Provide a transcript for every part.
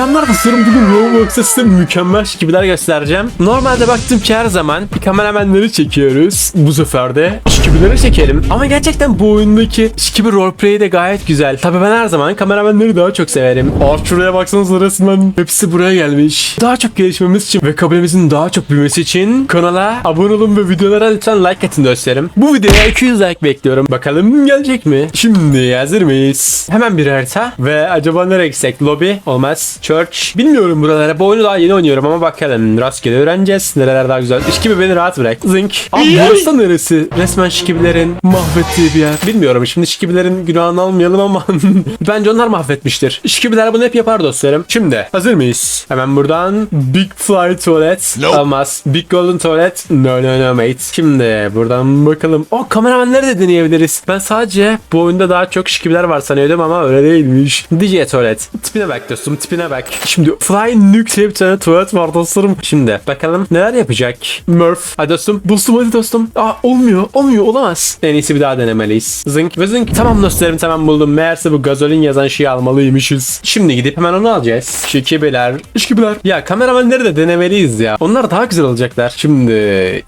Selamlar dostlarım bugün Roblox'ta size mükemmel şikibiler göstereceğim. Normalde baktım ki her zaman kameramenleri çekiyoruz. Bu sefer de şikibileri çekelim. Ama gerçekten bu oyundaki şikibi roleplay de gayet güzel. Tabi ben her zaman kameramenleri daha çok severim. Aa şuraya baksanıza resmen hepsi buraya gelmiş. Daha çok gelişmemiz için ve kabilemizin daha çok büyümesi için kanala abone olun ve videolara lütfen like atın dostlarım. Bu videoya 200 like bekliyorum. Bakalım gelecek mi? Şimdi hazır mıyız? Hemen bir harita ve acaba nereye gitsek? Lobby olmaz. Church. Bilmiyorum buralara. Bu oyunu daha yeni oynuyorum ama bakalım. Rastgele öğreneceğiz. Nereler daha güzel. İşkibi beni rahat bırak. Zink. Abi burası da neresi? Resmen şikibilerin mahvettiği bir yer. Bilmiyorum. Şimdi şikibilerin günahını almayalım ama bence onlar mahvetmiştir. Şikibiler bunu hep yapar dostlarım. Şimdi hazır mıyız? Hemen buradan Big Fly Tuvalet. Olmaz. Big Golden Tuvalet. No no no mate. Şimdi buradan bakalım. O kameramenleri de deneyebiliriz. Ben sadece bu oyunda daha çok şikibiler var sanıyordum ama öyle değilmiş. DJ Tuvalet. Tipine bak dostum tipine bak. Şimdi Fly Nuke diye bir tane tuvalet var dostlarım. Şimdi bakalım neler yapacak. Murph. Hadi dostum. Dostum hadi dostum. Aa olmuyor. Olmuyor olamaz. En iyisi bir daha denemeliyiz. Zınk ve zınk. Tamam dostlarım tamam buldum. Meğerse bu gazolin yazan şeyi almalıymışız. Şimdi gidip hemen onu alacağız. Şikibiler. Şikibiler. Ya kameramenleri de denemeliyiz ya. Onlar daha güzel olacaklar. Şimdi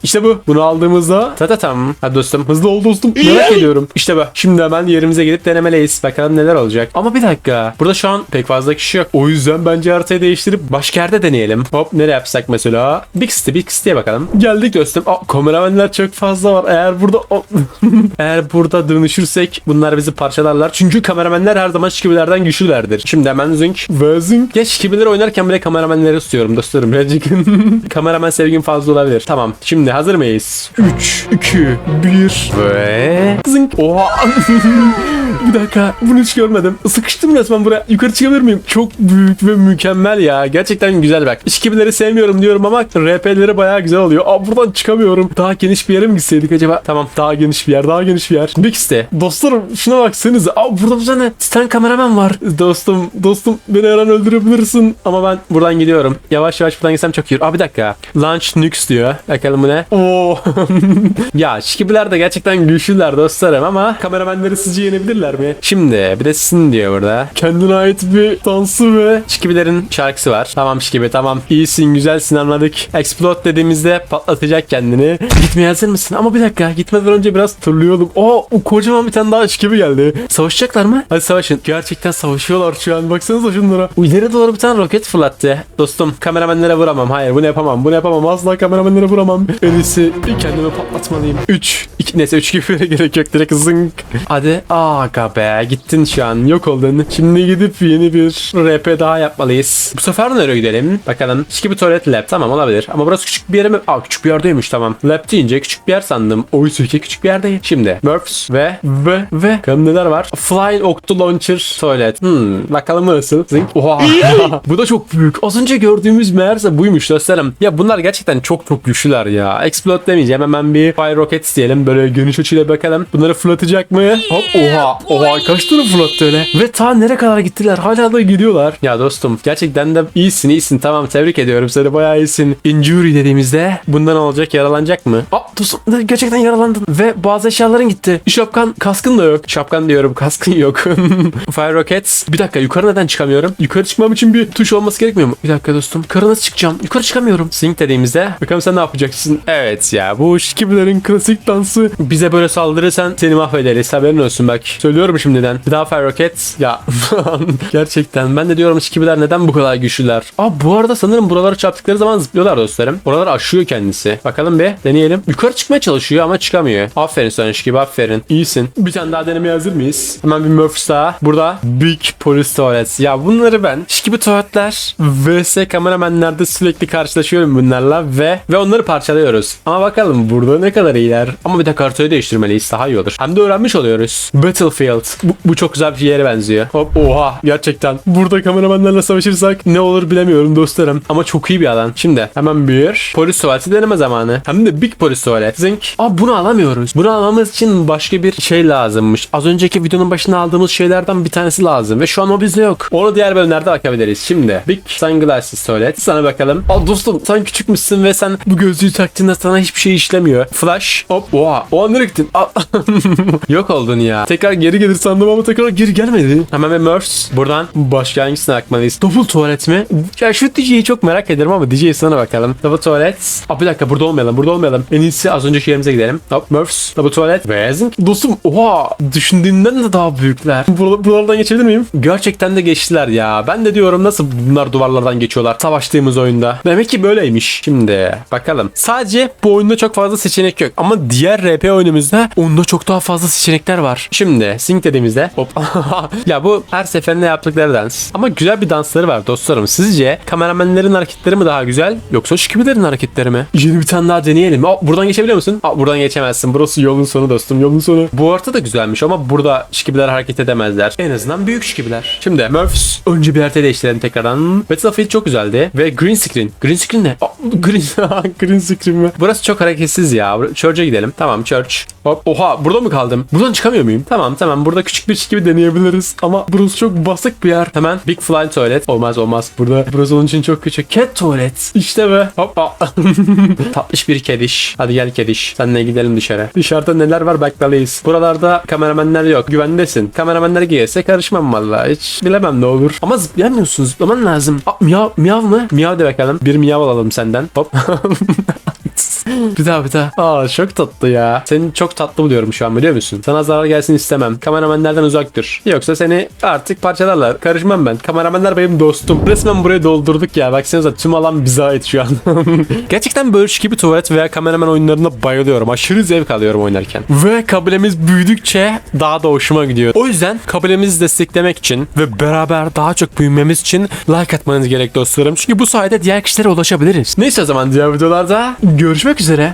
işte bu. Bunu aldığımızda ta ta tam. Hadi dostum hızlı ol dostum. Merak ediyorum. İşte bu. Şimdi hemen yerimize gidip denemeliyiz. Bakalım neler olacak. Ama bir dakika. Burada şu an pek fazla kişi yok. O yüzden bence haritayı değiştirip başka yerde deneyelim. Hop nereye yapsak mesela? Big City, Big City'ye bakalım. Geldik dostum. Aa, kameramenler çok fazla var. Eğer burada eğer burada dönüşürsek bunlar bizi parçalarlar. Çünkü kameramenler her zaman şikibilerden güçlülerdir. Şimdi hemen zünk ve zünk. Geç şikibileri oynarken bile kameramenleri tutuyorum dostlarım. Birazcık kameraman sevgim fazla olabilir. Tamam. Şimdi hazır mıyız? 3, 2, 1 ve zınk. Oha. bir dakika. Bunu hiç görmedim. Sıkıştım resmen buraya. Yukarı çıkabilir miyim? Çok büyük ve mükemmel ya. Gerçekten güzel bak. İşkibileri sevmiyorum diyorum ama RP'leri bayağı güzel oluyor. Aa buradan çıkamıyorum. Daha geniş bir yere mi gitseydik acaba? Tamam daha geniş bir yer. Daha geniş bir yer. Big City. Dostlarım şuna baksanıza. Aa burada bir tane Titan kameraman var. Dostum dostum beni her an öldürebilirsin. Ama ben buradan gidiyorum. Yavaş yavaş buradan gitsem çok iyi. olur. Aa bir dakika. Launch Nukes diyor. Bakalım bu ne? Oo. ya şikibiler de gerçekten güçlüler dostlarım ama kameramenleri sizce yenebilirler mi? Şimdi bir de sizin diyor burada. Kendine ait bir dansı ve şikibilerin şarkısı var. Tamam şikibi tamam. İyisin güzelsin anladık. Explode dediğimizde patlatacak kendini. Gitmeye hazır mısın? Ama bir dakika gitmeden önce biraz turlayalım. Oo kocaman bir tane daha şikibi geldi. Savaşacaklar mı? Hadi savaşın. Gerçekten savaşıyorlar şu an. Baksanıza şunlara. İleri doğru bir tane roket fırlattı. Dostum kameramenlere vuramam. Hayır bunu yapamam. Bunu yapamam. Asla kameramenlere vuramam. En iyisi kendimi patlatmalıyım. 3. 2 neyse 3 gibi gerek yok. Direkt zınk. Hadi. Aga be. Gittin şu an. Yok oldun. Şimdi gidip yeni bir RP daha yapmalıyız. Bu sefer nereye gidelim? Bakalım. Şiki bir tuvalet lab. Tamam olabilir. Ama burası küçük bir yere mi? Aa küçük bir yerdeymiş tamam. Lab deyince küçük bir yer sandım. Oysa ki küçük bir yer değil. Şimdi. Murphs ve ve ve. Bakalım neler var. Flying Octo Launcher Tuvalet. Hmm. Bakalım nasıl? Zınk. Oha. Bu da çok büyük. Az önce gördüğümüz meğerse buymuş dostlarım. Ya bunlar gerçekten çok çok güçlüler ya. Explode demeyeceğim. Hemen bir Fire Rockets diyelim. Böyle geniş açıyla bakalım. Bunları fırlatacak mı? Hop oha. Oha kaç tane fırlattı öyle. Ve ta nereye kadar gittiler? Hala da gidiyorlar. Ya dostum gerçekten de iyisin iyisin. Tamam tebrik ediyorum seni. Bayağı iyisin. Injury dediğimizde bundan olacak yaralanacak mı? Aa dostum gerçekten yaralandın. Ve bazı eşyaların gitti. Şapkan kaskın da yok. Şapkan diyorum kaskın yok. Fire Rockets. Bir dakika yukarı neden çıkamıyorum? Yukarı çıkmam için bir tuş olması gerekmiyor mu? Bir dakika dostum. Yukarı nasıl çıkacağım? Yukarı çıkamıyorum. Sync dediğimizde bakalım sen ne yapacaksın? Evet ya bu şikibilerin klasik dansı. Bize böyle saldırırsan seni mahvederiz. Haberin olsun bak. Söylüyorum şimdiden. Bir daha Fire Rockets. Ya gerçekten ben de diyorum şikibiler neden bu kadar güçlüler? Aa bu arada sanırım buraları çarptıkları zaman zıplıyorlar dostlarım. Oraları aşıyor kendisi. Bakalım bir deneyelim. Yukarı çıkmaya çalışıyor ama çıkamıyor. Aferin sana şikibi aferin. İyisin. Bir tane daha denemeye hazır mıyız? Hemen bir Murphys daha. Burada Big Police Tuvalet. Ya bunları ben şikibi tuvaletler vs kameramenlerde sürekli karşılaşıyorum bunlarla ve ve onları parçalıyoruz. Ama bakalım burada ne kadar iyiler. Ama bir de kartayı değiştirmeliyiz. Daha iyi olur. Hem de öğrenmiş oluyoruz. Battlefield. Bu, bu çok güzel bir yere benziyor. Hop oha gerçekten. Burada kameramenlerle savaşırsak ne olur bilemiyorum dostlarım. Ama çok iyi bir alan. Şimdi hemen bir polis tuvaleti deneme zamanı. Hem de big polis tuvalet. Zink. Aa bunu alamıyoruz. Bunu almamız için başka bir şey lazımmış. Az önceki videonun başına aldığımız şeylerden bir tanesi lazım. Ve şu an o bizde yok. Onu diğer bölümlerde bakabiliriz. Şimdi Big Sunglasses tuvalet. Sana bakalım. Aa dostum sen küçükmüşsün ve sen bu gözlüğü taktığında sana hiçbir şey işlemiyor. Flash. Hop. Oha. Oha nereye gittin? Yok oldun ya. Tekrar geri gelir sandım ama tekrar geri gelmedi. Hemen bir Murphs. Buradan başka hangisine akmalıyım? Bakmalıyız. Double tuvalet mi? Ya şu DJ'yi çok merak ederim ama DJ sana bakalım. Double tuvalet. Aa, bir dakika burada olmayalım burada olmayalım. En iyisi az önceki yerimize gidelim. Hop Murphs. Double tuvalet. Wezing. Dostum oha düşündüğümden de daha büyükler. Bur- buralardan geçebilir miyim? Gerçekten de geçtiler ya. Ben de diyorum nasıl bunlar duvarlardan geçiyorlar savaştığımız oyunda. Demek ki böyleymiş. Şimdi bakalım. Sadece bu oyunda çok fazla seçenek yok. Ama diğer RP oyunumuzda onda çok daha fazla seçenekler var. Şimdi sync dediğimizde hop. ya bu her seferinde yaptıkları dans. Ama güzel bir dansları var dostlarım. Sizce kameramenlerin hareketleri mi daha güzel yoksa şikibilerin hareketleri mi? Yeni bir tane daha deneyelim. Aa, buradan geçebiliyor musun? Aa, buradan geçemezsin. Burası yolun sonu dostum. Yolun sonu. Bu harita da güzelmiş ama burada şikibiler hareket edemezler. En azından büyük şikibiler. Şimdi Murphs önce bir harita değiştirelim tekrardan. Battlefield çok güzeldi ve green screen. Green screen ne? Aa, green, green screen mi? Burası çok hareketsiz ya. Church'e gidelim. Tamam Church. Hop. Oha burada mı kaldım? Buradan çıkamıyor muyum? Tamam tamam. Burada küçük bir şikibi deneyebiliriz. Ama burası çok basık bir yer. Hemen Big Fly Tuvalet. Olmaz olmaz. Burada burası onun için çok küçük. Cat Tuvalet. İşte be. Hop. Aa. Tatlış bir kediş. Hadi gel kediş. Seninle gidelim dışarı. Dışarıda neler var bakmalıyız. Buralarda kameramenler yok. Güvendesin. Kameramenler giyese karışmam vallahi. Hiç bilemem ne olur. Ama zıplayamıyorsun. Zıplaman lazım. Aa, miyav, miyav mı? Miyav de bakalım. Bir miyav alalım senden. Hop. bir daha bir daha. Aa çok tatlı ya. Seni çok tatlı buluyorum şu an biliyor musun? Sana zarar gelsin istemem. Kameramenlerden uzak dur. Yoksa seni artık parçalarlar. Karışmam ben. Kameramenler benim dostum. Resmen burayı doldurduk ya. Baksanıza tüm alan bize ait şu an. Gerçekten böyle gibi tuvalet veya kameraman oyunlarına bayılıyorum. Aşırı zevk alıyorum oynarken. Ve kabilemiz büyüdükçe daha da hoşuma gidiyor. O yüzden kabilemizi desteklemek için ve beraber daha çok büyümemiz için like atmanız gerek dostlarım. Çünkü bu sayede diğer kişilere ulaşabiliriz. Neyse o zaman diğer videolarda görüşmek üzere.